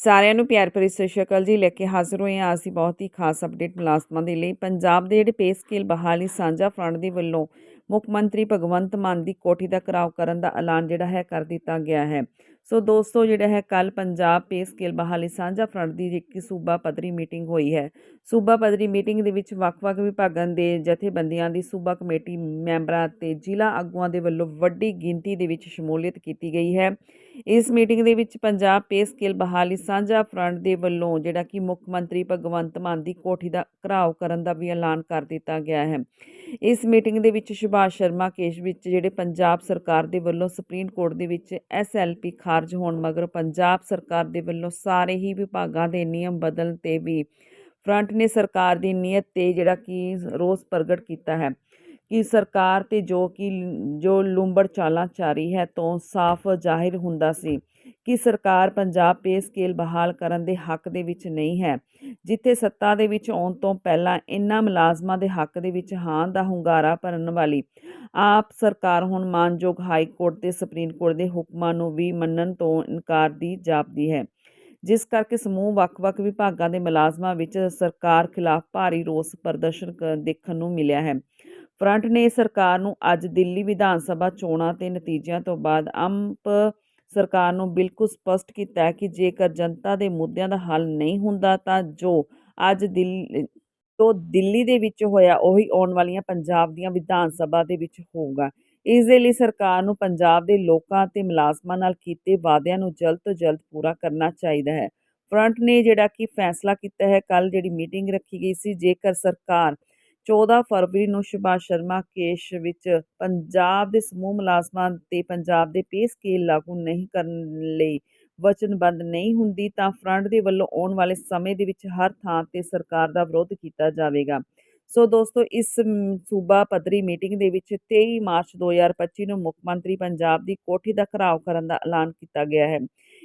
ਸਾਰਿਆਂ ਨੂੰ ਪਿਆਰ ਭਰੀ ਸਤਿ ਸ਼੍ਰੀ ਅਕਾਲ ਜੀ। ਲੈ ਕੇ ਹਾਜ਼ਰ ਹੋਏ ਹਾਂ ਅਸੀਂ ਬਹੁਤ ਹੀ ਖਾਸ ਅਪਡੇਟ ਮੁਲਾਜ਼ਮਾਂ ਦੇ ਲਈ। ਪੰਜਾਬ ਦੇ ਜਿਹੜੇ ਪੇ ਸਕੇਲ ਬਹਾਲੀ ਸਾਂਝਾ ਫਰੰਟ ਦੇ ਵੱਲੋਂ ਮੁੱਖ ਮੰਤਰੀ ਭਗਵੰਤ ਮਾਨ ਦੀ ਕੋਠੀ ਦਾ ਘਰਾਓ ਕਰਨ ਦਾ ਐਲਾਨ ਜਿਹੜਾ ਹੈ ਕਰ ਦਿੱਤਾ ਗਿਆ ਹੈ। ਸੋ ਦੋਸਤੋ, ਜਿਹੜਾ ਹੈ ਕੱਲ ਪੰਜਾਬ ਪੇ ਸਕੇਲ ਬਹਾਲੀ ਸਾਂਝਾ ਫਰੰਟ ਦੀ ਇੱਕ ਸੂਬਾ ਪੱਧਰੀ ਮੀਟਿੰਗ ਹੋਈ ਹੈ। ਸੂਬਾ ਪੱਧਰੀ ਮੀਟਿੰਗ ਦੇ ਵਿੱਚ ਵੱਖ-ਵੱਖ ਵਿਭਾਗਾਂ ਦੇ ਜਥੇਬੰਦੀਆਂ ਦੀ ਸੂਬਾ ਕਮੇਟੀ ਮੈਂਬਰਾਂ ਤੇ ਜ਼ਿਲ੍ਹਾ ਆਗੂਆਂ ਦੇ ਵੱਲੋਂ ਵੱਡੀ ਗਿਣਤੀ ਦੇ ਵਿੱਚ ਸ਼ਮੂਲੀਅਤ ਕੀਤੀ ਗਈ ਹੈ। ਇਸ ਮੀਟਿੰਗ ਦੇ ਵਿੱਚ ਪੰਜਾਬ ਪੇ ਸਕੇਲ ਬਹਾਲੀ ਸਾਂਝਾ ਫਰੰਟ ਦੇ ਵੱਲੋਂ ਜਿਹੜਾ ਕਿ ਮੁੱਖ ਮੰਤਰੀ ਭਗਵੰਤ ਮਾਨ ਦੀ ਕੋਠੀ ਦਾ ਘਰਾਓ ਕਰਨ ਦਾ ਵੀ ਐਲਾਨ ਕਰ ਦਿੱਤਾ ਗਿਆ ਹੈ। ਇਸ ਮੀਟਿੰਗ ਦੇ ਵਿੱਚ ਸੁਭਾਸ਼ ਸ਼ਰਮਾ ਕੇਸ ਵਿੱਚ ਜਿਹੜੇ ਪੰਜਾਬ ਸਰਕਾਰ ਦੇ ਵੱਲੋਂ ਸੁਪਰੀਮ ਕੋਰਟ ਦੇ ਵਿੱਚ ਐਸਐਲਪੀ ਖਾਰਜ ਹੋਣ ਮਗਰ ਪੰਜਾਬ ਸਰਕਾਰ ਦੇ ਵੱਲੋਂ ਸਾਰੇ ਹੀ ਵਿਭਾਗਾਂ ਦੇ ਨਿਯਮ ਬਦਲਣ ਤੇ ਵੀ ਫਰੰਟ ਨੇ ਸਰਕਾਰ ਦੀ ਨੀਅਤ ਤੇ ਜਿਹੜਾ ਕਿ ਰੋਸ ਪ੍ਰਗਟ ਕੀਤਾ ਹੈ। ਕਿ ਸਰਕਾਰ ਤੇ ਜੋ ਕਿ ਜੋ ਲੂੰਬੜ ਚਾਲਾਂ ਚਾਰੀ ਹੈ ਤੋਂ ਸਾਫ਼ ਜ਼ਾਹਿਰ ਹੁੰਦਾ ਸੀ ਕਿ ਸਰਕਾਰ ਪੰਜਾਬ ਪੇ ਸਕੇਲ ਬਹਾਲ ਕਰਨ ਦੇ ਹੱਕ ਦੇ ਵਿੱਚ ਨਹੀਂ ਹੈ। ਜਿੱਥੇ ਸੱਤਾ ਦੇ ਵਿੱਚ ਆਉਣ ਤੋਂ ਪਹਿਲਾਂ ਇਨ੍ਹਾਂ ਮੁਲਾਜ਼ਮਾਂ ਦੇ ਹੱਕ ਦੇ ਵਿੱਚ ਹਾਂ ਦਾ ਹੁੰਗਾਰਾ ਭਰਨ ਵਾਲੀ ਆਪ ਸਰਕਾਰ ਹੁਣ ਮਾਨਯੋਗ ਹਾਈ ਕੋਰਟ ਤੇ ਸੁਪਰੀਮ ਕੋਰਟ ਦੇ ਹੁਕਮਾਂ ਨੂੰ ਵੀ ਮੰਨਣ ਤੋਂ ਇਨਕਾਰ ਦੀ ਜਾਪਦੀ ਹੈ। ਜਿਸ ਕਰਕੇ ਸਮੂਹ ਵੱਖ-ਵੱਖ ਵਿਭਾਗਾਂ ਦੇ ਮੁਲਾਜ਼ਮਾਂ ਵਿੱਚ ਸਰਕਾਰ ਖਿਲਾਫ ਭਾਰੀ ਰੋਸ ਪ੍ਰਦਰਸ਼ਨ ਕ- ਦੇਖਣ ਨੂੰ ਮਿਲਿਆ ਹੈ। ਫਰੰਟ ਨੇ ਸਰਕਾਰ ਨੂੰ ਅੱਜ ਦਿੱਲੀ ਵਿਧਾਨ ਸਭਾ ਚੋਣਾਂ ਦੇ ਨਤੀਜਿਆਂ ਤੋਂ ਬਾਅਦ ਅੰਪ ਸਰਕਾਰ ਨੂੰ ਬਿਲਕੁਲ ਸਪਸ਼ਟ ਕੀਤਾ ਹੈ ਕਿ ਜੇਕਰ ਜਨਤਾ ਦੇ ਮੁੱਦਿਆਂ ਦਾ ਹੱਲ ਨਹੀਂ ਹੁੰਦਾ ਤਾਂ ਜੋ ਅੱਜ ਦਿੱਲੀ ਤੋਂ ਦਿੱਲੀ ਦੇ ਵਿੱਚ ਹੋਇਆ ਉਹੀ ਆਉਣ ਵਾਲੀਆਂ ਪੰਜਾਬ ਦੀਆਂ ਵਿਧਾਨ ਸਭਾ ਦੇ ਵਿੱਚ ਹੋਊਗਾ। ਇਸ ਦੇ ਲਈ ਸਰਕਾਰ ਨੂੰ ਪੰਜਾਬ ਦੇ ਲੋਕਾਂ ਤੇ ਮੁਲਾਜ਼ਮਾਂ ਨਾਲ ਕੀਤੇ ਵਾਅਦਿਆਂ ਨੂੰ ਜਲਦ ਤੋਂ ਜਲਦ ਪੂਰਾ ਕਰਨਾ ਚਾਹੀਦਾ ਹੈ। ਫਰੰਟ ਨੇ ਜਿਹੜਾ ਕਿ ਫੈਸਲਾ ਕੀਤਾ ਹੈ ਕੱਲ ਜਿਹੜੀ ਮੀਟਿੰਗ ਰੱਖੀ ਗਈ ਸੀ, ਜੇਕਰ ਸਰਕਾਰ 14 ਫਰਵਰੀ ਨੂੰ ਸੁਭਾਸ਼ ਸ਼ਰਮਾ ਕੇਸ ਵਿੱਚ ਪੰਜਾਬ ਦੇ ਸਮੂਹ ਮੁਲਾਜ਼ਮਾਂ ਤੇ ਪੰਜਾਬ ਦੇ ਪੇ ਸਕੇਲ ਲਾਗੂ ਨਹੀਂ ਕਰਨ ਲਈ ਵਚਨਬੱਧ ਨਹੀਂ ਹੁੰਦੀ ਤਾਂ ਫਰੰਟ ਦੇ ਵੱਲੋਂ ਆਉਣ ਵਾਲੇ ਸਮੇਂ ਦੇ ਵਿੱਚ ਹਰ ਥਾਂ ਤੇ ਸਰਕਾਰ ਦਾ ਵਿਰੋਧ ਕੀਤਾ ਜਾਵੇਗਾ। ਸੋ ਦੋਸਤੋ, ਇਸ ਸੂਬਾ ਪੱਧਰੀ ਮੀਟਿੰਗ ਦੇ ਵਿੱਚ 23 ਮਾਰਚ 2025 ਨੂੰ ਮੁੱਖ ਮੰਤਰੀ ਪੰਜਾਬ ਦੀ ਕੋਠੀ ਦਾ ਘਰਾਓ ਕਰਨ ਦਾ ਐਲਾਨ ਕੀਤਾ ਗਿਆ ਹੈ।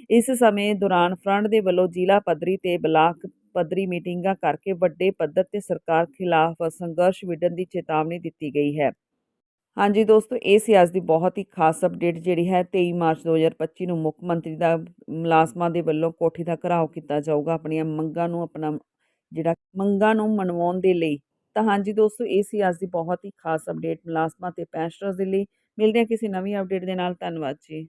ਇਸ ਸਮੇਂ ਦੌਰਾਨ ਫਰੰਟ ਦੇ ਵੱਲੋਂ ਜ਼ਿਲ੍ਹਾ ਪੱਧਰੀ ਤੇ ਬਲਾਕ ਪੱਧਰੀ ਮੀਟਿੰਗਾਂ ਕਰਕੇ ਵੱਡੇ ਪੱਧਰ ਤੇ ਸਰਕਾਰ ਖਿਲਾਫ ਸੰਘਰਸ਼ ਵਿੱਢਣ ਦੀ ਚੇਤਾਵਨੀ ਦਿੱਤੀ ਗਈ ਹੈ। ਹਾਂਜੀ ਦੋਸਤੋ, ਇਹ ਸੀ ਅੱਜ ਦੀ ਬਹੁਤ ਹੀ ਖਾਸ ਅਪਡੇਟ ਜਿਹੜੀ ਹੈ। 23 ਮਾਰਚ 2025 ਨੂੰ ਮੁੱਖ ਮੰਤਰੀ ਦਾ ਮੁਲਾਜ਼ਮਾਂ ਦੇ ਵੱਲੋਂ ਕੋਠੀ ਦਾ ਘਰਾਓ ਕੀਤਾ ਜਾਊਗਾ। ਆਪਣੀਆਂ ਮੰਗਾਂ ਨੂੰ ਆਪਣਾ ਜਿਹੜਾ ਮੰਗਾਂ ਨੂੰ ਮਨਵਾਉਣ ਦੇ ਲਈ। ਤਾਂ ਹਾਂਜੀ ਦੋਸਤੋ, ਇਹ ਸੀ ਅੱਜ ਦੀ ਬਹੁਤ ਹੀ ਖਾਸ ਅਪਡੇਟ ਮੁਲਾਜ਼ਮਾਂ ਤੇ ਪੈਨਸ਼ਨਰਸ ਦੇ ਲਈ। ਮਿਲਦੇ ਹਾਂ ਕਿਸੇ ਨਵੀਂ ਅਪਡੇਟ ਦੇ ਨਾਲ। ਧੰਨਵਾਦ ਜੀ।